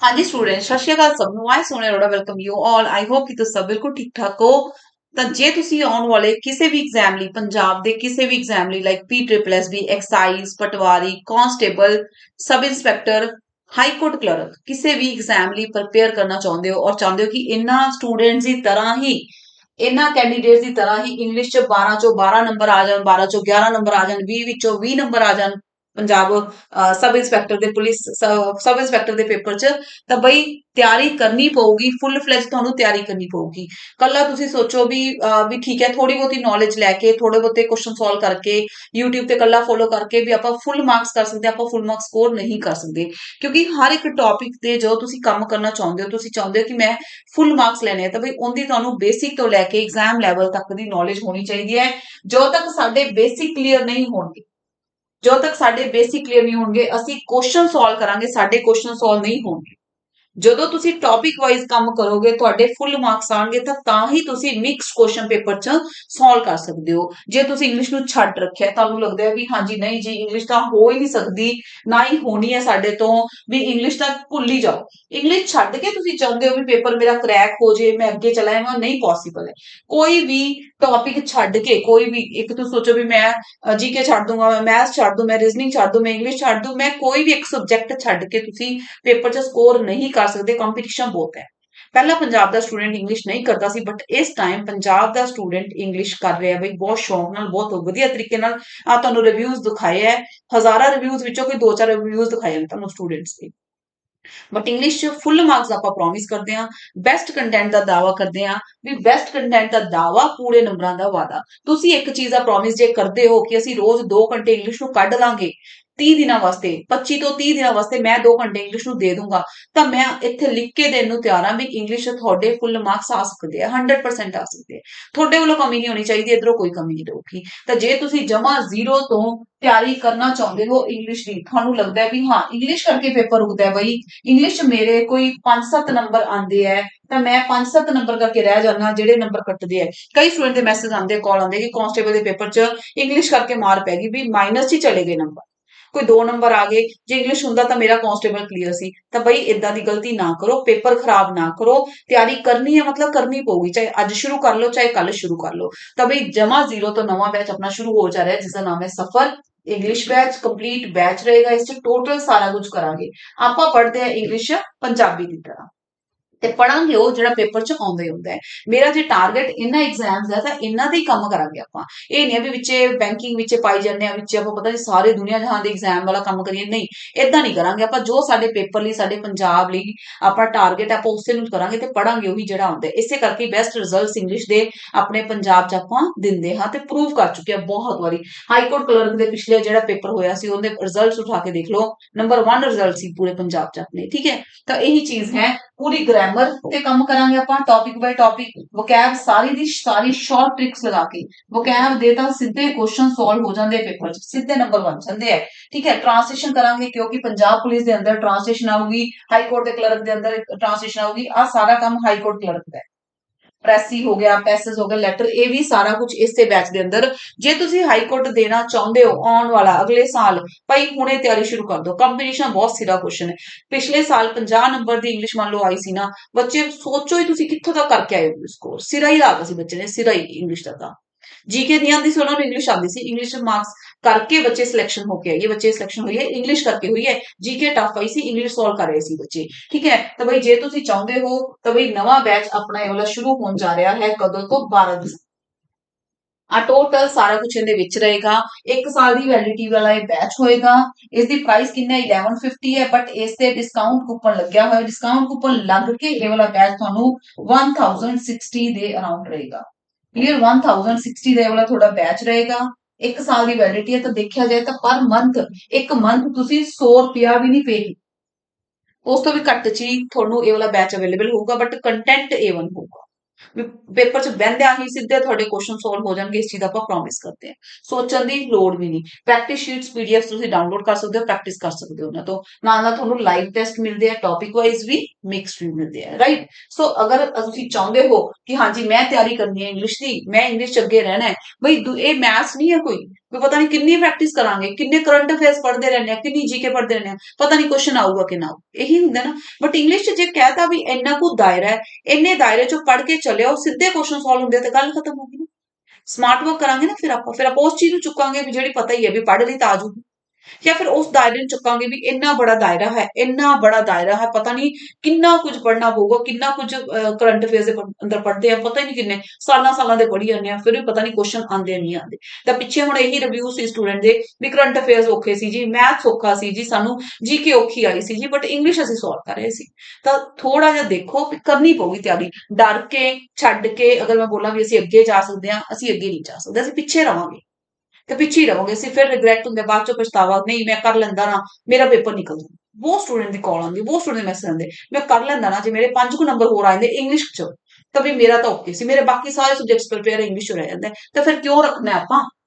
ਹਾਂਜੀ ਸਟੂਡੈਂਟ ਸਤਿ ਸ਼੍ਰੀ ਅਕਾਲ ਸਭ ਨੂੰ। I Sonia Arora welcome you all I hope ਕਿ ਤੁਸੀਂ ਸਭ ਬਿਲਕੁਲ ਠੀਕ ਠਾਕ ਹੋ। ਤਾਂ ਜੇ ਤੁਸੀਂ ਆਉਣ ਵਾਲੇ ਕਿਸੇ ਵੀ ਐਗਜ਼ਾਮ ਲਈ, ਪੰਜਾਬ ਦੇ ਕਿਸੇ ਵੀ ਐਗਜ਼ਾਮ ਲਈ like P triple S B excise patwari constable sub inspector high court clerk ਕਿਸੇ ਵੀ ਐਗਜ਼ਾਮ ਲਈ ਪ੍ਰਪੇਅਰ ਕਰਨਾ ਚਾਹੁੰਦੇ ਹੋ ਔਰ ਚਾਹੁੰਦੇ ਹੋ ਕਿ ਇਹਨਾਂ ਸਟੂਡੈਂਟਸ ਦੀ ਤਰ੍ਹਾਂ ਹੀ ਇਹਨਾਂ ਕੈਂਡੀਡੇਟਸ ਦੀ ਤਰ੍ਹਾਂ ਹੀ ਇੰਗਲਿਸ਼ ਚ 12 ਚੋਂ 12 ਨੰਬਰ ਆ ਜਾਣ 12 ਚੋਂ 11 ਨੰਬਰ ਆ ਜਾਣ 20 ਵਿੱਚੋਂ 20 ਨੰਬਰ ਆ ਜਾਣ ਪੰਜਾਬ ਅਹ, ਸਬ ਇੰਸਪੈਕਟਰ ਦੇ ਪੁਲਿਸ ਸਬ ਇੰਸਪੈਕਟਰ ਦੇ ਪੇਪਰ 'ਚ ਤਾਂ ਬਈ ਤਿਆਰੀ ਕਰਨੀ ਪਊਗੀ ਫੁੱਲ ਫਲੈਜ ਤੁਹਾਨੂੰ ਤਿਆਰੀ ਕਰਨੀ ਪਊਗੀ। ਕੱਲਾ ਤੁਸੀਂ ਸੋਚੋ ਵੀ ਵੀ ਠੀਕ ਹੈ ਥੋੜੀ ਬਹੁਤੀ ਨੌਲੇਜ ਲੈ ਕੇ ਥੋੜੇ ਬਹੁਤੇ ਕੁਐਸਚਨ ਸੋਲਵ ਕਰਕੇ YouTube ਤੇ ਕੱਲਾ ਫੋਲੋ ਕਰਕੇ ਵੀ ਆਪਾਂ ਫੁੱਲ ਮਾਰਕਸ ਕਰ ਸਕਦੇ ਹਾਂ, ਆਪਾਂ ਫੁੱਲ ਮਾਰਕਸ ਸਕੋਰ ਨਹੀਂ ਕਰ ਸਕਦੇ। ਕਿਉਂਕਿ ਹਰ ਇੱਕ ਟੌਪਿਕ ਤੇ ਜੋ ਤੁਸੀਂ ਕੰਮ ਕਰਨਾ ਚਾਹੁੰਦੇ ਹੋ ਤੁਸੀਂ ਚਾਹੁੰਦੇ ਹੋ ਕਿ ਮੈਂ ਫੁੱਲ ਮਾਰਕਸ ਲੈਣੇ ਆ ਤਾਂ ਬਈ ਉਹਦੀ ਤੁਹਾਨੂੰ ਬੇਸਿਕ ਤੋਂ ਲੈ ਕੇ ਐਗਜ਼ਾਮ ਲੈਵਲ ਤੱਕ ਦੀ ਨੌਲੇਜ ਹੋਣੀ ਚਾਹੀਦੀ ਹੈ। ਜੋ ਤੱਕ ਸਾਡੇ ਬੇਸਿਕ ਕਲੀਅਰ ਨਹੀਂ ਹੋਣਗੇ ਜਦੋਂ ਤੱਕ ਸਾਡੇ ਬੇਸਿਕ ਕਲੀਅਰ ਨਹੀਂ ਹੋਣਗੇ, ਅਸੀਂ ਕੁਐਸਚਨ ਸੋਲਵ ਕਰਾਂਗੇ, ਸਾਡੇ ਕੁਐਸਚਨ ਸੋਲਵ ਨਹੀਂ ਹੋਣਗੇ। ਜਦੋਂ ਤੁਸੀਂ ਟੌਪਿਕ ਵਾਈਜ਼ ਕੰਮ ਕਰੋਗੇ, ਤੁਹਾਡੇ ਫੁੱਲ ਮਾਰਕਸ ਆਣਗੇ, ਤਾਂ ਤਾਂ ਹੀ ਤੁਸੀਂ ਮਿਕਸ ਕੁਐਸਚਨ ਪੇਪਰ 'ਚ ਸੋਲਵ ਕਰ ਸਕਦੇ ਹੋ। ਜੇ ਤੁਸੀਂ ਇੰਗਲਿਸ਼ ਨੂੰ ਛੱਡ ਰੱਖਿਆ, ਤੁਹਾਨੂੰ ਲੱਗਦਾ ਹੈ ਵੀ ਹਾਂਜੀ, ਨਹੀਂ ਜੀ ਇੰਗਲਿਸ਼ ਤਾਂ ਹੋ ਹੀ ਨਹੀਂ ਸਕਦੀ, ਨਾ ਹੀ ਹੋਣੀ ਹੈ ਸਾਡੇ ਤੋਂ, ਵੀ ਇੰਗਲਿਸ਼ ਤਾਂ ਭੁੱਲ ਹੀ ਜਾਓ। ਇੰਗਲਿਸ਼ ਛੱਡ ਕੇ ਤੁਸੀਂ ਚਾਹੁੰਦੇ ਹੋ ਵੀ ਪੇਪਰ ਮੇਰਾ ਕ੍ਰੈਕ ਹੋ ਜੇ, ਮੈਂ ਅੱਗੇ ਚਲਾ ਜਾਵਾਂ, ਨਹੀਂ ਪੋਸੀਬਲ ਹੈ। ਕੋਈ ਵੀ ਟੌਪਿਕ ਛੱਡ ਕੇ, ਕੋਈ ਵੀ ਇੱਕ ਤੁਸੀਂ ਸੋਚੋ ਵੀ ਮੈਂ ਜੀਕੇ ਛੱਡ ਦੂੰਗਾ, ਮੈਂ ਮੈਥ ਛੱਡ ਦੂੰ, ਮੈਂ ਰੀਜ਼ਨਿੰਗ ਛੱਡ ਦੂੰ, ਮੈਂ ਇੰਗਲਿਸ਼ ਛੱਡ ਦੂੰ, ਮੈਂ ਕੋਈ ਵੀ ਇੱਕ ਸਬਜੈਕਟ ਛੱਡ ਕੇ ਤੁਸੀਂ ਪੇਪਰ 'ਚ ਸਕੋਰ ਨਹੀਂ ਕਰ ਸਕਦੇ ਕੰਪੀਟੀਸ਼ਨ ਬਹੁਤ ਹੈ। ਪਹਿਲਾਂ ਪੰਜਾਬ ਦਾ ਸਟੂਡੈਂਟ ਇੰਗਲਿਸ਼ ਨਹੀਂ ਕਰਦਾ ਸੀ ਬਟ ਇਸ ਟਾਈਮ ਪੰਜਾਬ ਦਾ ਸਟੂਡੈਂਟ ਇੰਗਲਿਸ਼ ਕਰ ਰਿਹਾ ਬਈ, ਬਹੁਤ ਸ਼ੌਂਕ ਨਾਲ, ਬਹੁਤ ਵਧੀਆ ਤਰੀਕੇ ਨਾਲ। ਆ ਤੁਹਾਨੂੰ ਰਿਵਿਊਜ਼ ਦਿਖਾਏ ਹੈ। ਹਜ਼ਾਰਾਂ ਰਿਵਿਊਜ਼ ਵਿੱਚੋਂ ਕੋਈ ਦੋ ਚਾਰ ਰਿਵਿਊਜ਼ ਦਿਖਾਏ ਹਨ ਤੁਹਾਨੂੰ ਸਟੂਡੈਂਟਸ ਦੇ। ਬਟ ਇੰਗਲਿਸ਼ 'ਚ ਫੁੱਲ ਮਾਰਕਸ ਆਪਾਂ ਪ੍ਰੋਮਿਸ ਕਰਦੇ ਹਾਂ। ਬੈਸਟ ਕੰਟੈਂਟ ਦਾ ਦਾਵਾ ਕਰਦੇ ਹਾਂ। ਵੀ ਬੈਸਟ ਕੰਟੈਂਟ ਦਾ ਦਾਵਾ ਪੂਰੇ ਨੰਬਰਾਂ ਦਾ ਵਾਦਾ ਤੁਸੀਂ ਇੱਕ ਚੀਜ਼ ਦਾ ਪ੍ਰੋਮਿਸ ਜੇ ਕਰਦੇ ਹੋ ਕਿ ਅਸੀਂ ਰੋਜ਼ 2 ਘੰਟੇ ਇੰਗਲਿਸ਼ ਨੂੰ ਕੱਢ ਲਾਂਗੇ 30 ਦਿਨਾਂ ਵਾਸਤੇ 25 ਤੋਂ 30 ਦਿਨਾਂ ਵਾਸਤੇ ਮੈਂ 2 ਘੰਟੇ ਇੰਗਲਿਸ਼ ਨੂੰ ਦੇ ਦੂੰਗਾ, ਤਾਂ ਮੈਂ ਇੱਥੇ ਲਿਖ ਕੇ ਦੇਣ ਨੂੰ ਤਿਆਰ ਹਾਂ ਵੀ ਇੰਗਲਿਸ਼ ਤੁਹਾਡੇ ਫੁੱਲ ਮਾਰਕਸ ਆ ਸਕਦੇ ਆ 100% ਆ ਸਕਦੇ ਆ। ਤੁਹਾਡੇ ਵੱਲੋਂ ਕਮੀ ਨਹੀਂ ਹੋਣੀ ਚਾਹੀਦੀ, ਇਧਰੋਂ ਕੋਈ ਕਮੀ ਨਹੀਂ ਰਹੂਗੀ। ਤਾਂ ਜੇ ਤੁਸੀਂ ਜਮਾ ਜ਼ੀਰੋ ਤੋਂ ਤਿਆਰੀ ਕਰਨਾ ਚਾਹੁੰਦੇ ਹੋ ਇੰਗਲਿਸ਼ ਦੀ, ਤੁਹਾਨੂੰ ਲੱਗਦਾ ਹੈ ਵੀ ਹਾਂ ਇੰਗਲਿਸ਼ ਕਰਕੇ ਪੇਪਰ ਰੁਕਦਾ ਹੈ ਬਈ ਇੰਗਲਿਸ਼ 'ਚ ਮੇਰੇ ਕੋਈ 5-7 ਨੰਬਰ ਆਉਂਦੇ ਆ ਤਾਂ ਮੈਂ 5-7 ਨੰਬਰ ਕਰਕੇ ਰਹਿ ਜਾਂਦਾ, ਜਿਹੜੇ ਨੰਬਰ ਕੱਟਦੇ ਆ ਕਈ ਸਟੂਡੈਂਟ ਦੇ ਮੈਸੇਜ ਆਉਂਦੇ ਕਾਲ ਆਉਂਦੇ ਕਿ ਕਾਂਸਟੇਬਲ ਦੇ ਪੇਪਰ 'ਚ ਇੰਗਲਿਸ਼ ਕਰਕੇ ਮਾਰ ਪੈ ਗਈ, ਵੀ ਮਾਈਨਸ 'ਚ ਚਲੇ ਗਏ ਨੰਬਰ ਕੋਈ 2 ਨੰਬਰ ਆ ਗਏ, ਜੇ ਇੰਗਲਿਸ਼ ਹੁੰਦਾ ਤਾਂ ਮੇਰਾ ਕਾਂਸਟੇਬਲ ਕਲੀਅਰ ਸੀ। ਤਾਂ ਬਈ ਇਦਾਂ ਦੀ ਗਲਤੀ ਨਾ ਕਰੋ, ਪੇਪਰ ਖਰਾਬ ਨਾ ਕਰੋ, ਤਿਆਰੀ ਕਰਨੀ ਹੈ ਮਤਲਬ ਕਰਨੀ ਪਊਗੀ, ਚਾਹੇ ਅੱਜ ਸ਼ੁਰੂ ਕਰ ਲਓ, ਚਾਹੇ ਕੱਲ ਸ਼ੁਰੂ ਕਰ ਲਓ। ਤਾਂ ਬਈ ਜਮਾ ਜ਼ੀਰੋ ਤੋਂ ਨਵਾਂ ਬੈਚ ਆਪਣਾ ਸ਼ੁਰੂ ਹੋ ਜਾ ਰਿਹਾ ਹੈ ਜਿਸ ਦਾ ਨਾਮ ਹੈ ਸਫਰ ਇੰਗਲਿਸ਼ ਬੈਚ ਕੰਪਲੀਟ ਬੈਚ ਰਹੇਗਾ, ਇਸ ਚ ਟੋਟਲ ਸਾਰਾ ਕੁਝ ਕਰਾਂਗੇ। ਆਪਾਂ ਪੜ੍ਹਦੇ ਆ ਇੰਗਲਿਸ਼ ਪੰਜਾਬੀ ਦੀ ਤਰ੍ਹਾਂ। ਤੇ ਪੜਾਂਗੇ ਉਹ ਜਿਹੜਾ ਪੇਪਰ ਚ ਆਉਂਦਾ ਹੁੰਦਾ ਹੈ। ਮੇਰਾ ਜੇ ਟਾਰਗੇਟ ਇਹਨਾਂ ਐਗਜ਼ਾਮਸ ਦਾ ਤਾਂ ਇਹਨਾਂ ਦੇ ਹੀ ਕੰਮ ਕਰਾਂਗੇ ਆਪਾਂ। ਇਹ ਨਹੀਂ ਆ ਵੀ ਵਿੱਚੇ ਬੈਂਕਿੰਗ ਵਿੱਚੇ ਪਾਈ ਜਾਂਦੇ ਆ ਵਿੱਚੇ ਆਪਾਂ ਪਤਾ ਨਹੀਂ ਸਾਰੇ ਦੁਨੀਆ ਜਹਾਨ ਦੇ ਐਗਜ਼ਾਮ ਵਾਲਾ ਕੰਮ ਕਰੀਏ। ਨਹੀਂ ਇਦਾਂ ਨਹੀਂ ਕਰਾਂਗੇ ਆਪਾਂ। ਜੋ ਸਾਡੇ ਪੇਪਰ ਲਈ, ਸਾਡੇ ਪੰਜਾਬ ਲਈ ਆਪਣਾ ਟਾਰਗੇਟ ਆਪਾਂ ਉਸੇ ਨੂੰ ਕਰਾਂਗੇ ਤੇ ਪੜਾਂਗੇ ਉਹੀ ਜਿਹੜਾ ਆਉਂਦਾ ਇਸੇ ਕਰਕੇ ਬੈਸਟ ਰਿਜ਼ਲਟਸ ਇੰਗਲਿਸ਼ ਦੇ ਆਪਣੇ ਪੰਜਾਬ ਚ ਆਪਾਂ ਦਿੰਦੇ ਹਾਂ ਤੇ ਪ੍ਰੂਵ ਕਰ ਚੁੱਕੇ ਆ ਬਹੁਤ ਵਾਰੀ। ਹਾਈ ਕੋਰਟ ਕਲਰਕ ਦੇ ਪਿਛਲੇ ਜਿਹੜਾ ਪੇਪਰ ਹੋਇਆ ਸੀ, ਉਹਦੇ ਰਿਜ਼ਲਟਸ ਉਠਾ ਕੇ ਦੇਖ ਲਓ। ਨੰਬਰ 1 ਰਿਜ਼ਲਟ ਸੀ ਪੂਰੇ ਪੰਜਾਬ ਚ ਆਪਣੇ, ਠੀਕ ਹੈ? ਤਾਂ ਇਹੀ ਚੀਜ਼ ਹੈ, ਪੂਰੀ ਗ੍ਰਾਮਰ ਤੇ ਕੰਮ ਕਰਾਂਗੇ ਆਪਾਂ ਟੌਪਿਕ ਬਾਈ ਟੌਪਿਕ ਵੋਕੈਬ ਸਾਰੀ ਦੀ ਸਾਰੀ ਸ਼ਾਰਟ ਟ੍ਰਿਕਸ ਲਗਾ ਕੇ ਵੋਕੈਬ ਦੇ ਤਾਂ ਸਿੱਧੇ ਕੁਐਸਚਨ ਸੋਲਵ ਹੋ ਜਾਂਦੇ ਪੇਪਰ 'ਚ, ਸਿੱਧੇ ਨੰਬਰ ਬਣ ਜਾਂਦੇ ਆ। ਠੀਕ ਹੈ ਟ੍ਰਾਂਸਲੇਸ਼ਨ ਕਰਾਂਗੇ ਕਿਉਂਕਿ ਪੰਜਾਬ ਪੁਲਿਸ ਦੇ ਅੰਦਰ ਟ੍ਰਾਂਸਲੇਸ਼ਨ ਆਊਗੀ ਹਾਈ ਕੋਰਟ ਦੇ ਕਲਰਕ ਦੇ ਅੰਦਰ ਟ੍ਰਾਂਸਲੇਸ਼ਨ ਆਊਗੀ ਆ ਸਾਰਾ ਕੰਮ ਹਾਈ ਕੋਰਟ ਕਲਰਕ ਦਾ ਪ੍ਰੈਸੀ ਹੋ ਗਿਆ ਪੈਸੇਜ ਹੋ ਗਿਆ ਲੈਟਰ ਇਹ ਵੀ ਸਾਰਾ ਕੁਝ ਇਸੇ ਬੈਚ ਦੇ ਅੰਦਰ। ਜੇ ਤੁਸੀਂ ਹਾਈ ਕੋਰਟ ਦੇਣਾ ਚਾਹੁੰਦੇ ਹੋ ਆਉਣ ਵਾਲਾ ਅਗਲੇ ਸਾਲ, ਭਾਈ ਹੁਣੇ ਤਿਆਰੀ ਸ਼ੁਰੂ ਕਰ ਦਿਓ। ਕੰਪੀਟੀਸ਼ਨ ਬਹੁਤ ਸਿਰਾ ਕੁਐਸਚਨ ਹੈ। ਪਿਛਲੇ ਸਾਲ 50 ਨੰਬਰ ਦੀ ਇੰਗਲਿਸ਼ ਮੰਨ ਲਓ ਆਈ ਸੀ ਨਾ, ਬੱਚੇ ਸੋਚੋ ਹੀ ਤੁਸੀਂ ਕਿੱਥੋਂ ਤੱਕ ਕਰਕੇ ਆਏ ਹੋ ਸਕੋਰ ਸਿਰਾ ਹੀ ਲਾ ਸੀ ਬੱਚੇ ਨੇ, ਸਿਰਾ ਹੀ ਇੰਗਲਿਸ਼ ਦਾ ਤਾਂ। ਜੀਕੇ ਨਹੀਂ ਆਉਂਦੀ ਸੀ ਉਹਨਾਂ ਨੂੰ ਇੰਗਲਿਸ਼ ਆਉਂਦੀ ਸੀ। ਇੰਗਲਿਸ਼ ਮਾਰਕਸ ਕਰਕੇ ਬੱਚੇ ਸਿਲੈਕਸ਼ਨ ਹੋ ਕੇ ਆਏ ਬੱਚੇ ਸਿਲੈਕਸ਼ਨ ਹੋਈ ਹੈ। ਇੰਗਲਿਸ਼ ਕਰਕੇ ਹੋਈ ਹੈ। ਜੀਕੇ ਟਫ ਆਈ ਸੋਲਵ ਕਰ ਰਹੇ ਸੀ ਬੱਚੇ। ਠੀਕ ਹੈ? ਤਾਂ ਬਈ ਜੇ ਤੁਸੀਂ ਚਾਹੁੰਦੇ ਹੋ, ਤਾਂ ਬਈ ਨਵਾਂ ਬੈਚ ਆਪਣਾ ਇਹ ਵਾਲਾ ਸ਼ੁਰੂ ਹੋਣ ਜਾ ਰਿਹਾ ਹੈ ਕਦੋਂ ਤੋਂ? 12 ਦਸੰਬਰ ਆ ਟੋਟਲ ਸਾਰਾ ਕੁਝ ਇਹਦੇ ਵਿੱਚ ਰਹੇਗਾ। 1 ਸਾਲ ਦੀ ਵੈਲਿਡਿਟੀ ਵਾਲਾ ਇਹ ਬੈਚ ਹੋਏਗਾ। ਇਸ ਦੀ ਪ੍ਰਾਈਸ ਕਿੰਨਾ 1150 ਹੈ। ਬਟ ਇਸ ਤੇ ਡਿਸਕਾਊਂਟ ਕੂਪਨ ਲੱਗਿਆ ਹੋਇਆ। ਡਿਸਕਾਊਂਟ ਕੂਪਨ ਲੱਗ ਕੇ ਇਹ ਵਾਲਾ ਬੈਚ ਤੁਹਾਨੂੰ 1060 ਦੇ ਅਰਾਊਂਡ ਰਹੇਗਾ। ਕਲੀਅਰ 1060 ਦੇ ਵਾਲਾ ਤੁਹਾਡਾ ਬੈਚ ਰਹੇਗਾ। ਇੱਕ ਸਾਲ ਦੀ ਵੈਲਿਡਿਟੀ ਹੈ ਤਾਂ ਦੇਖਿਆ ਜਾਏ ਤਾਂ ਪਰ ਮੰਥ ਇੱਕ ਮੰਥ ਤੁਸੀਂ 100 ਰੁਪਿਆ ਵੀ ਨਹੀਂ ਪੇ ਉਸ ਤੋਂ ਵੀ ਘੱਟ ਚ ਹੀ ਤੁਹਾਨੂੰ ਇਹ ਵਾਲਾ ਬੈਚ ਅਵੇਲੇਬਲ ਹੋਊਗਾ ਬਟ ਕੰਟੈਂਟ A1 ਹੋਊਗਾ। ਪੇਪਰ ਚ ਬਹਿੰਦਿਆਂ ਹੀ ਸਿੱਧੇ ਤੁਹਾਡੇ ਕੁਐਸਚਨ ਸੋਲਵ ਹੋ ਜਾਣਗੇ, ਇਸ ਚੀਜ਼ ਦਾ ਆਪਾਂ ਪ੍ਰੋਮਿਸ ਕਰਦੇ ਹਾਂ। ਸੋਚਣ ਦੀ ਲੋੜ ਵੀ ਨਹੀਂ। ਪ੍ਰੈਕਟਿਸ ਸ਼ੀਟਸ ਪੀਡੀਐਫ ਤੁਸੀਂ ਡਾਊਨਲੋਡ ਕਰ ਸਕਦੇ ਹੋ ਪ੍ਰੈਕਟਿਸ ਕਰ ਸਕਦੇ ਹੋ ਉਹਨਾਂ ਤੋਂ। ਨਾਲ ਨਾਲ ਤੁਹਾਨੂੰ ਲਾਈਵ ਟੈਸਟ ਮਿਲਦੇ ਆ ਟੌਪਿਕ ਵਾਈਜ਼ ਵੀ ਮਿਕਸਡ ਵੀ ਮਿਲਦੇ ਆ ਰਾਈਟ ਸੋ ਅਗਰ ਤੁਸੀਂ ਚਾਹੁੰਦੇ ਹੋ ਕਿ ਹਾਂਜੀ, ਮੈਂ ਤਿਆਰੀ ਕਰਨੀ ਹੈ ਇੰਗਲਿਸ਼ ਦੀ, ਮੈਂ ਇੰਗਲਿਸ਼ ਚ ਅੱਗੇ ਰਹਿਣਾ ਹੈ, ਬਈ ਦੂ- ਇਹ ਮੈਥਸ ਨਹੀਂ ਹੈ ਕੋਈ। ਵੀ ਪਤਾ ਨਹੀਂ ਕਿੰਨੀ ਪ੍ਰੈਕਟਿਸ ਕਰਾਂਗੇ, ਕਿੰਨੇ ਕਰੰਟ ਅਫੇਅਰਸ ਪੜ੍ਹਦੇ ਰਹਿੰਦੇ ਆ, ਕਿੰਨੀ ਜੀਕੇ ਪੜ੍ਹਦੇ ਰਹਿੰਦੇ ਆ, ਪਤਾ ਨਹੀਂ ਕੁਐਸਚਨ ਆਊਗਾ ਕਿ ਨਾ ਇਹੀ ਹੁੰਦਾ ਨਾ। ਬਟ ਇੰਗਲਿਸ਼ 'ਚ ਜੇ ਕਹਤਾ ਵੀ ਇੰਨਾ ਕੁ ਦਾਇਰਾ ਹੈ, ਇੰਨੇ ਦਾਇਰੇ 'ਚੋਂ ਪੜ੍ਹ ਕੇ ਚੱਲਿਓ, ਸਿੱਧੇ ਕੁਐਸਚਨ ਸੋਲਵ ਹੁੰਦੇ ਆ ਤੇ ਗੱਲ ਖਤਮ ਹੋ ਗਈ ਨਾ। ਸਮਾਰਟ ਵਰਕ ਕਰਾਂਗੇ ਨਾ ਫਿਰ ਆਪਾਂ ਫਿਰ ਆਪਾਂ ਉਸ ਚੀਜ਼ ਨੂੰ ਚੁੱਕਾਂਗੇ ਵੀ ਜਿਹੜੀ ਪਤਾ ਹੀ ਹੈ ਵੀ ਪੜ੍ਹ ਲਈ ਤਾਂ ਆ ਜੂਗੀ ਜਾਂ ਫਿਰ ਉਸ ਦਾਇਰੇ ਨੂੰ ਚੁੱਕਾਂਗੇ ਵੀ ਇੰਨਾ ਬੜਾ ਦਾਇਰਾ ਹੈ, ਇੰਨਾ ਬੜਾ ਦਾਇਰਾ ਹੈ, ਪਤਾ ਨਹੀਂ ਕਿੰਨਾ ਕੁਝ ਪੜ੍ਹਨਾ ਪਊਗਾ, ਕਿੰਨਾ ਕੁਝ ਕਰੰਟ ਅਫੇਅਰਸ ਦੇ ਅੰਦਰ ਪੜ੍ਹਦੇ ਆ, ਪਤਾ ਹੀ ਨਹੀਂ ਕਿੰਨੇ, ਸਾਲਾਂ ਸਾਲਾਂ ਦੇ ਪੜ੍ਹੀ ਜਾਂਦੇ ਆ, ਫਿਰ ਵੀ ਪਤਾ ਨਹੀਂ ਕੁਐਸਚਨ ਆਉਂਦੇ ਨਹੀਂ ਆਉਂਦੇ। ਤਾਂ ਪਿੱਛੇ ਹੁਣ ਇਹੀ ਰਿਵਿਊ ਸੀ ਸਟੂਡੈਂਟ ਦੇ ਵੀ ਕਰੰਟ ਅਫੇਅਰਸ ਔਖੇ ਸੀ ਜੀ ਮੈਥ ਔਖਾ ਸੀ ਜੀ, ਸਾਨੂੰ ਜੀਕੇ ਔਖੀ ਆਈ ਸੀ ਜੀ ਬਟ ਇੰਗਲਿਸ਼ ਅਸੀਂ ਸੋਲਵ ਕਰ ਰਹੇ ਸੀ। ਤਾਂ ਥੋੜਾ ਜਿਹਾ ਦੇਖੋ ਵੀ ਕਰਨੀ ਪਊਗੀ ਤਿਆਰੀ। ਡਰ ਕੇ, ਛੱਡ ਕੇ, ਅਗਰ ਮੈਂ ਬੋਲਾਂ ਵੀ ਅਸੀਂ ਅੱਗੇ ਜਾ ਸਕਦੇ ਹਾਂ, ਅਸੀਂ ਅੱਗੇ ਨਹੀਂ ਜਾ ਸਕਦੇ, ਅਸੀਂ ਪਿੱਛੇ ਰਵਾਂਗੇ। ਤੇ ਪਿੱਛੇ ਰਹੋਗੇ ਅਸੀਂ ਫਿਰ ਰਿਗਰੈਟ ਹੁੰਦੇ, ਬਾਅਦ ਚੋਂ ਪਛਤਾਵਾ, ਨਹੀਂ, ਮੈਂ ਕਰ ਲੈਂਦਾ ਨਾ, ਮੇਰਾ ਪੇਪਰ ਨਿਕਲ ਜਾਂਦਾ ਬਹੁਤ ਸਟੂਡੈਂਟ ਦੀ ਕਾਲ ਆਉਂਦੀ, ਬਹੁਤ ਸਟੂਡੈਂਟ ਮੈਸੇਜ ਆਉਂਦੇ, ਮੈਂ ਕਰ ਲੈਂਦਾ ਨਾ, ਜੇ ਮੇਰੇ ਪੰਜ ਕੁ ਨੰਬਰ ਹੋਰ ਆ ਜਾਂਦੇ ਇੰਗਲਿਸ਼ ਚ, ਤਾਂ ਵੀ ਮੇਰਾ ਤਾਂ ਓਕੇ ਸੀ, ਮੇਰੇ ਬਾਕੀ ਸਾਰੇ ਸਬਜੈਕਟਸ ਪ੍ਰਿਪੇਅਰ ਇੰਗਲਿਸ਼ ਚ ਰਹਿ ਜਾਂਦਾ, ਤਾਂ ਫਿਰ ਕਿਉਂ ਰੱਖਣਾ ਆਪਾਂ?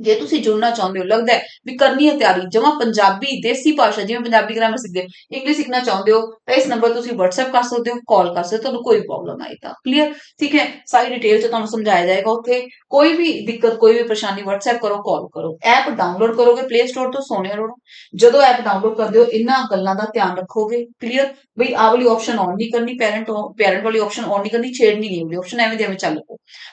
ਜੇ ਤੁਸੀਂ ਜੁੜਨਾ ਚਾਹੁੰਦੇ ਹੋ, ਲੱਗਦਾ ਹੈ ਵੀ ਕਰਨੀ ਹੈ ਤਿਆਰੀ, ਜਮਾ ਪੰਜਾਬੀ, ਦੇਸੀ ਭਾਸ਼ਾ, ਜਿਵੇਂ ਪੰਜਾਬੀ ਗ੍ਰਾਮਰ ਸਿੱਖਦੇ ਹੋ ਇੰਗਲਿਸ਼ ਸਿੱਖਣਾ ਚਾਹੁੰਦੇ ਹੋ, ਤਾਂ ਇਸ ਨੰਬਰ ਤੁਸੀਂ WhatsApp ਕਰ ਸਕਦੇ ਹੋ ਕਾਲ ਕਰ ਸਕਦੇ ਹੋ, ਤੁਹਾਨੂੰ ਕੋਈ ਪ੍ਰੋਬਲਮ ਆਈ ਤਾਂ ਕਲੀਅਰ ਠੀਕ ਹੈ, ਸਾਰੀ ਡਿਟੇਲ ਚ ਤੁਹਾਨੂੰ ਸਮਝਾਇਆ ਜਾਏਗਾ ਉੱਥੇ, ਕੋਈ ਵੀ ਦਿੱਕਤ, ਕੋਈ ਵੀ ਪਰੇਸ਼ਾਨੀ, WhatsApp ਕਰੋ ਕਾਲ ਕਰੋ ਐਪ ਡਾਊਨਲੋਡ ਕਰੋਗੇ ਪਲੇ ਸਟੋਰ ਤੋਂ, ਸੋਨੇ ਰੋਡ ਜਦੋਂ ਐਪ ਡਾਊਨਲੋਡ ਕਰਦੇ ਹੋ ਇਹਨਾਂ ਗੱਲਾਂ ਦਾ ਧਿਆਨ ਰੱਖੋਗੇ ਕਲੀਅਰ ਬਈ ਆਹ ਵਾਲੀ ਆਪਸ਼ਨ ਆਨ ਨਹੀਂ ਕਰਨੀ ਪੈਰੈਂਟ ਪੈਰੈਂਟ ਵਾਲੀ ਆਪਸ਼ਨ ਆਨ ਨਹੀਂ ਕਰਨੀ, ਛੇੜਨੀ ਨਹੀਂ ਵਾਲੀ ਆਪਸ਼ਨ ਐਵੇਂ ਦੇ ਐਵੇਂ ਚੱਲ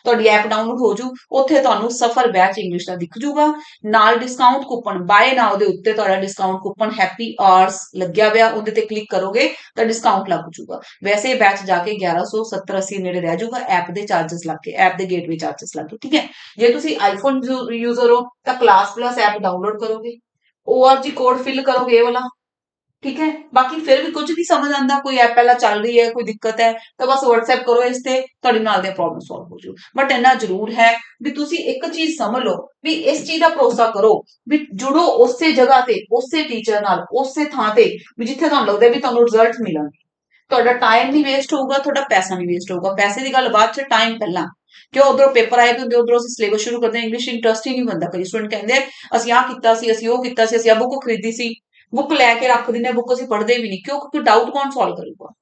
ਤੁਹਾਡੀ ਐਪ ਡਾਊਨਲੋਡ ਹੋ ਜੂ, ਉੱਥੇ ਤੁਹਾਨੂੰ ਸਫਰ ਬੈਚ ਇੰਗਲਿਸ਼ ਦਾ ਦਿਖ ਜੂਗਾ। ਨਾਲ ਡਿਸਕਾਊਂਟ ਕੂਪਨ ਬਾਏ ਨਾਓ ਦੇ ਉੱਤੇ ਤੁਹਾਡਾ ਡਿਸਕਾਊਂਟ ਕੂਪਨ ਹੈਪੀ ਆਰਸ ਲੱਗਿਆ ਹੋਇਆ, ਉਹਦੇ ਤੇ ਕਲਿੱਕ ਕਰੋਗੇ ਤਾਂ ਡਿਸਕਾਊਂਟ ਲੱਗ ਜੂਗਾ। ਵੈਸੇ ਇਹ ਬੈਚ ਜਾ ਕੇ 1170 80 ਨੇੜੇ ਰਹਿ ਜੂਗਾ ਐਪ ਦੇ ਚਾਰजेस ਲੱਗ ਕੇ ਐਪ ਦੇ ਗੇਟਵੇ ਚਾਰजेस ਲੱਗ ਕੇ ਠੀਕ ਹੈ? ਜੇ ਤੁਸੀਂ ਆਈਫੋਨ ਯੂਜ਼ਰ ਹੋ, ਤਾਂ ਕਲਾਸ ਪਲੱਸ ਐਪ ਡਾਊਨਲੋਡ ਕਰੋਗੇ। ORG ਕੋਡ ਫਿਲ ਕਰੋਗੇ ਇਹ ਵਾਲਾ। ਠੀਕ ਹੈ? ਬਾਕੀ ਫਿਰ ਵੀ ਕੁਝ ਨਹੀਂ ਸਮਝ ਆਉਂਦਾ, ਕੋਈ ਐਪ ਪਹਿਲਾਂ ਚੱਲ ਰਹੀ ਹੈ, ਕੋਈ ਦਿੱਕਤ ਹੈ, ਤਾਂ ਬਸ WhatsApp ਕਰੋ ਇਸ ਤੇ, ਤੁਹਾਡੇ ਨਾਲ ਦੇ ਪ੍ਰੋਬਲਮ ਸੋਲਵ ਹੋ ਜੂ। ਬਟ ਇੰਨਾ ਜ਼ਰੂਰ ਹੈ ਵੀ ਤੁਸੀਂ ਇੱਕ ਚੀਜ਼ ਸਮਝ ਲਓ, ਵੀ ਇਸ ਚੀਜ਼ ਦਾ ਭਰੋਸਾ ਕਰੋ, ਵੀ ਜੁੜੋ ਉਸੇ ਜਗ੍ਹਾ ਤੇ, ਉਸੇ ਟੀਚਰ ਨਾਲ, ਉਸੇ ਥਾਂ ਤੇ, ਵੀ ਜਿੱਥੇ ਤੁਹਾਨੂੰ ਲੱਗਦਾ ਵੀ ਤੁਹਾਨੂੰ ਰਿਜ਼ਲਟ ਮਿਲਣਗੇ। ਤੁਹਾਡਾ ਟਾਈਮ ਨਹੀਂ ਵੇਸਟ ਹੋਊਗਾ, ਤੁਹਾਡਾ ਪੈਸਾ ਨਹੀਂ ਵੇਸਟ ਹੋਊਗਾ। ਪੈਸੇ ਦੀ ਗੱਲ ਬਾਅਦ ਚ ਟਾਈਮ ਪਹਿਲਾਂ। ਕਿਉਂ ਉਧਰੋਂ ਪੇਪਰ ਆਏ ਤੇ ਉਧਰੋਂ ਅਸੀਂ ਸਿਲੇਬਸ ਸ਼ੁਰੂ ਕਰਦੇ ਹਾਂ ਇੰਗਲਿਸ਼ ਇੰਟਰਸਟ ਹੀ ਨਹੀਂ ਬੰਦਾ ਕਈ ਸਟੂਡੈਂਟ ਕਹਿੰਦੇ ਅਸੀਂ ਆਹ ਕੀਤਾ ਸੀ, ਅਸੀਂ ਉਹ ਕੀਤਾ ਸੀ, ਅਸੀਂ ਆ ਬੁੱਕ ਖਰੀਦੀ ਸੀ। ਬੁੱਕ ਲੈ ਕੇ ਰੱਖ ਦਿੰਦੇ ਬੁੱਕ ਅਸੀਂ ਪੜ੍ਹਦੇ ਵੀ ਨਹੀਂ। ਕਿਉਂ? ਕਿਉਂਕਿ ਡਾਊਟ ਕੌਣ ਸੋਲਵ ਕਰੂਗਾ?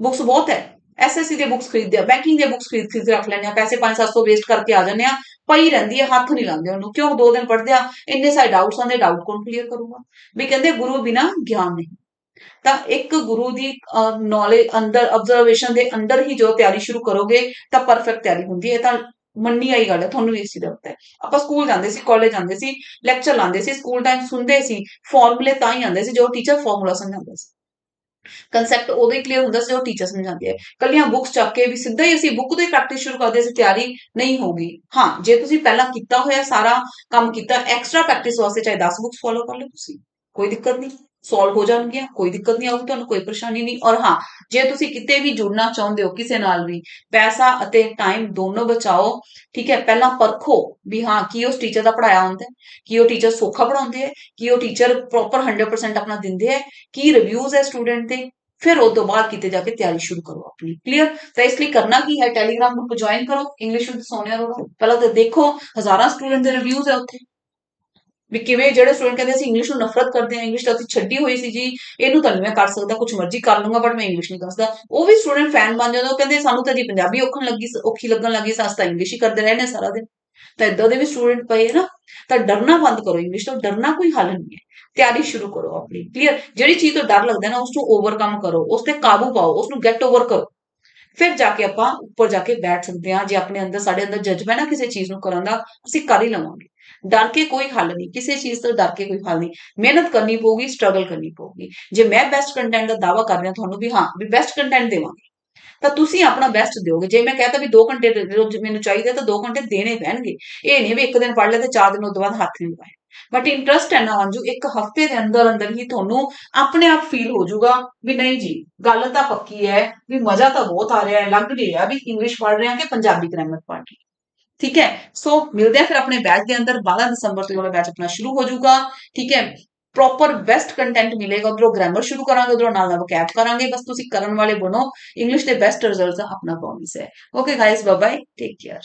ਬੁੱਕਸ ਬਹੁਤ ਹੈ। ਐਸਐਸਸੀ ਦੇ ਬੁੱਕਸ ਖਰੀਦਦੇ ਆ ਬੈਂਕਿੰਗ ਦੇ ਬੁੱਕਸ ਖਰੀਦ ਖਰੀਦ ਰੱਖ ਲੈਂਦੇ ਆ, ਪੈਸੇ 5-700 ਵੇਸਟ ਕਰਕੇ ਆ ਜਾਂਦੇ ਆ, ਪਈ ਰਹਿੰਦੀ ਹੈ, ਹੱਥ ਨਹੀਂ ਲਾਉਂਦੇ ਉਹਨੂੰ। ਕਿਉਂ? ਦੋ ਦਿਨ ਪੜ੍ਹਦੇ ਆ, ਇੰਨੇ ਸਾਰੇ ਡਾਊਟਸ ਆਉਂਦੇ ਡਾਊਟ ਕੌਣ ਕਲੀਅਰ ਕਰੂਗਾ? ਵੀ ਕਹਿੰਦੇ ਗੁਰੂ ਬਿਨਾ ਗਿਆਨ ਨਹੀਂ। ਤਾਂ ਇੱਕ ਗੁਰੂ ਦੀ ਨੌਲੇਜ ਅੰਦਰ ਆਬਜ਼ਰਵੇਸ਼ਨ ਦੇ ਅੰਦਰ ਹੀ ਜੋ ਤਿਆਰੀ ਸ਼ੁਰੂ ਕਰੋਗੇ, ਤਾਂ ਪਰਫੈਕਟ ਤਿਆਰੀ ਹੁੰਦੀ ਹੈ। ਤਾਂ ਮੰਨੀ ਆਈ ਗੱਲ ਹੈ, ਤੁਹਾਨੂੰ ਵੀ ਇਸ ਦਾ ਪਤਾ ਹੈ ਆਪਾਂ ਸਕੂਲ ਜਾਂਦੇ ਸੀ ਕਾਲਜ ਜਾਂਦੇ ਸੀ ਲੈਕਚਰ ਲਾਉਂਦੇ ਸੀ ਸਕੂਲ ਟਾਈਮ ਸੁਣਦੇ ਸੀ ਫਾਰਮੂਲੇ ਤਾਂ ਹੀ ਆਉਂਦੇ ਸੀ ਜੋ ਟੀਚਰ ਫਾਰਮੂਲਾ ਸਮਝਾਉਂਦਾ ਸੀ। ਕਨਸੈਪਟ ਉਦੋਂ ਹੀ ਕਲੀਅਰ ਹੁੰਦਾ ਸੀ ਜੋ ਟੀਚਰ ਸਮਝਾਉਂਦੇ ਆ। ਕੱਲੀਆਂ ਬੁੱਕਸ ਚੱਕ ਕੇ ਵੀ ਸਿੱਧਾ ਹੀ ਅਸੀਂ ਬੁੱਕ ਤੋਂ ਹੀ ਪ੍ਰੈਕਟਿਸ ਸ਼ੁਰੂ ਕਰਦੇ ਸੀ, ਤਿਆਰੀ ਨਹੀਂ ਹੋਗੀ ਹਾਂ, ਜੇ ਤੁਸੀਂ ਪਹਿਲਾਂ ਕੀਤਾ ਹੋਇਆ ਸਾਰਾ ਕੰਮ ਕੀਤਾ ਐਕਸਟਰਾ ਪ੍ਰੈਕਟਿਸ ਵਾਸਤੇ ਚਾਹੇ 10 ਬੁੱਕਸ ਫੋਲੋ ਕਰ ਲਓ ਤੁਸੀਂ, ਕੋਈ ਦਿੱਕਤ ਨਹੀਂ। ਸੋਲਵ ਹੋ ਜਾਣਗੀਆਂ, ਕੋਈ ਦਿੱਕਤ ਨਹੀਂ ਆਊਗੀ, ਤੁਹਾਨੂੰ ਕੋਈ ਪਰੇਸ਼ਾਨੀ ਨਹੀਂ। ਔਰ ਹਾਂ, ਜੇ ਤੁਸੀਂ ਕਿਤੇ ਵੀ ਜੁੜਨਾ ਚਾਹੁੰਦੇ ਹੋ ਕਿਸੇ ਨਾਲ ਵੀ, ਪੈਸਾ ਅਤੇ ਟਾਈਮ ਦੋਨੋਂ ਬਚਾਓ, ਠੀਕ ਹੈ, ਪਹਿਲਾਂ ਪਰਖੋ ਵੀ ਹਾਂ, ਕੀ ਉਸ ਟੀਚਰ ਦਾ ਪੜਾਇਆ ਹੁੰਦਾ ਕੀ ਉਹ ਟੀਚਰ ਸੌਖਾ ਪੜਾਉਂਦੇ ਹੈ, ਕੀ ਉਹ ਟੀਚਰ ਪ੍ਰੋਪਰ 100% ਆਪਣਾ ਦਿੰਦੇ ਹੈ, ਕੀ ਰਿਵਿਊਜ਼ ਹੈ ਸਟੂਡੈਂਟ ਦੇ, ਫਿਰ ਉਹ ਤੋਂ ਬਾਅਦ ਕਿਤੇ ਜਾ ਕੇ ਤਿਆਰੀ ਸ਼ੁਰੂ ਕਰੋ ਆਪਣੀ। ਕਲੀਅਰ ਤਾਂ ਇਸ ਲਈ ਕਰਨਾ ਕੀ ਹੈ? ਟੈਲੀਗ੍ਰਾਮ ਗਰੁੱਪ ਜੁਆਇਨ ਕਰੋ ਇੰਗਲਿਸ਼ ਵਿਦ ਸੋਨੀਆ ਰੋੜਾ ਪਹਿਲਾਂ ਤਾਂ ਦੇਖੋ, ਹਜ਼ਾਰਾਂ ਸਟੂਡੈਂਟ ਦੇ ਰਿਵਿਊਜ਼ ਹੈ ਉੱਥੇ। ਵੀ ਕਿਵੇਂ ਜਿਹੜੇ ਸਟੂਡੈਂਟ ਕਹਿੰਦੇ ਅਸੀਂ ਇੰਗਲਿਸ਼ ਨੂੰ ਨਫ਼ਰਤ ਕਰਦੇ ਹਾਂ ਇੰਗਲਿਸ਼ ਤਾਂ ਅਸੀਂ ਛੱਡੀ ਹੋਈ ਸੀ ਜੀ, ਇਹਨੂੰ ਤਾਂ ਨਹੀਂ ਮੈਂ ਕਰ ਸਕਦਾ ਕੁਝ ਮਰਜ਼ੀ ਕਰ ਲੂੰਗਾ ਬਟ ਮੈਂ ਇੰਗਲਿਸ਼ ਨਹੀਂ ਦੱਸਦਾ। ਉਹ ਵੀ ਸਟੂਡੈਂਟ ਫੈਨ ਬਣ ਜਾਂਦੇ, ਉਹ ਕਹਿੰਦੇ ਸਾਨੂੰ ਤਾਂ ਜੀ ਪੰਜਾਬੀ ਔਖਣ ਲੱਗੀ ਔਖੀ ਲੱਗਣ ਲੱਗੀ ਸਾਸ ਤਾਂ ਇੰਗਲਿਸ਼ ਹੀ ਕਰਦੇ ਰਹਿੰਦੇ ਸਾਰਾ ਦਿਨ। ਤਾਂ ਇਦਾਂ ਦੇ ਵੀ ਸਟੂਡੈਂਟ ਪਏ ਨਾ, ਤਾਂ ਡਰਨਾ ਬੰਦ ਕਰੋ ਇੰਗਲਿਸ਼ ਤੋਂ, ਡਰਨਾ ਕੋਈ ਹੱਲ ਨਹੀਂ ਹੈ। ਤਿਆਰੀ ਸ਼ੁਰੂ ਕਰੋ ਆਪਣੀ ਕਲੀਅਰ ਜਿਹੜੀ ਚੀਜ਼ ਤੋਂ ਡਰ ਲੱਗਦਾ ਨਾ, ਉਸ ਨੂੰ ਓਵਰਕਮ ਕਰੋ, ਉਸ ਤੇ ਕਾਬੂ ਪਾਓ, ਉਸ ਨੂੰ ਗੈਟ ਓਵਰ ਕਰੋ। ਫਿਰ ਜਾ ਕੇ ਆਪਾਂ ਉੱਪਰ ਜਾ ਕੇ ਬੈਠ ਸਕਦੇ ਹਾਂ, ਜੇ ਆਪਣੇ ਅੰਦਰ, ਸਾਡੇ ਅੰਦਰ ਜਜ਼ਬਾ ਨਾ ਕਿਸੇ ਚੀਜ਼ ਨੂੰ ਕਰਨ ਦਾ, ਅਸੀਂ ਕਰ ਹੀ ਲਵਾਂਗੇ। ਡਰ ਕੇ ਕੋਈ ਹੱਲ ਨਹੀਂ, ਕਿਸੇ ਚੀਜ਼ ਤੋਂ ਡਰ ਕੇ ਕੋਈ ਹੱਲ ਨਹੀਂ। ਮਿਹਨਤ ਕਰਨੀ ਪਊਗੀ ਸਟਰਗਲ ਕਰਨੀ ਪਊਗੀ। ਜੇ ਮੈਂ ਬੈਸਟ ਕੰਟੈਂਟ ਦਾ ਦਾਵਾ ਕਰ ਰਿਹਾ ਤੁਹਾਨੂੰ ਵੀ ਹਾਂ, ਵੀ ਬੈਸਟ ਕੰਟੈਂਟ ਦੇਵਾਂਗੇ, ਤਾਂ ਤੁਸੀਂ ਆਪਣਾ ਬੈਸਟ ਦਿਓਗੇ। ਜੇ ਮੈਂ ਕਹਤਾ ਵੀ 2 ਘੰਟੇ ਰੋਜ਼ ਮੈਨੂੰ ਚਾਹੀਦਾ ਤਾਂ 2 ਘੰਟੇ ਦੇਣੇ ਪੈਣਗੇ। ਇਹ ਨਹੀਂ ਵੀ ਇੱਕ ਦਿਨ ਪੜ੍ਹ ਲਿਆ ਤੇ 4 ਦਿਨ ਉਸ ਤੋਂ ਬਾਅਦ ਹੱਥ ਨਹੀਂ ਲਗਾਏ। ਬਟ ਇੰਟਰਸਟ ਹੈ ਨਾ ਅੰਜੂ, ਇੱਕ ਹਫ਼ਤੇ ਦੇ ਅੰਦਰ ਅੰਦਰ ਹੀ ਤੁਹਾਨੂੰ ਆਪਣੇ ਆਪ ਫੀਲ ਹੋ ਜਾਊਗਾ ਵੀ ਨਹੀਂ ਜੀ, ਗੱਲ ਤਾਂ ਪੱਕੀ ਹੈ, ਵੀ ਮਜ਼ਾ ਤਾਂ ਬਹੁਤ ਆ ਰਿਹਾ ਹੈ। ਲੱਗ ਰਿਹਾ ਵੀ ਇੰਗਲਿਸ਼ ਪੜ੍ਹ ਰਹੇ ਹਾਂ ਕਿ ਪੰਜਾਬੀ ਗ੍ਰਾਮਰ ਪੜ੍ਹ ਰਹੇ। ਠੀਕ ਹੈ ਸੋ ਮਿਲਦੇ ਆ ਫਿਰ ਆਪਣੇ ਬੈਚ ਦੇ ਅੰਦਰ 12 ਦਸੰਬਰ ਤੋਂ ਵਾਲਾ ਬੈਚ ਆਪਣਾ ਸ਼ੁਰੂ ਹੋ ਜਾਊਗਾ ਠੀਕ ਹੈ ਪ੍ਰੋਪਰ ਬੈਸਟ ਕੰਟੈਂਟ ਮਿਲੇਗਾ ਉਧਰੋਂ ਗ੍ਰਾਮਰ ਸ਼ੁਰੂ ਕਰਾਂਗੇ ਉਧਰੋਂ ਨਾਲ ਨਾਲ ਵੋਕੈਬ ਕਰਾਂਗੇ ਬਸ ਤੁਸੀਂ ਕਰਨ ਵਾਲੇ ਬਣੋ ਇੰਗਲਿਸ਼ ਦੇ ਬੈਸਟ ਰਿਜ਼ਲਟਸ ਦਾ ਆਪਣਾ ਪ੍ਰੋਮਿਸ ਹੈ okay guys bye bye take care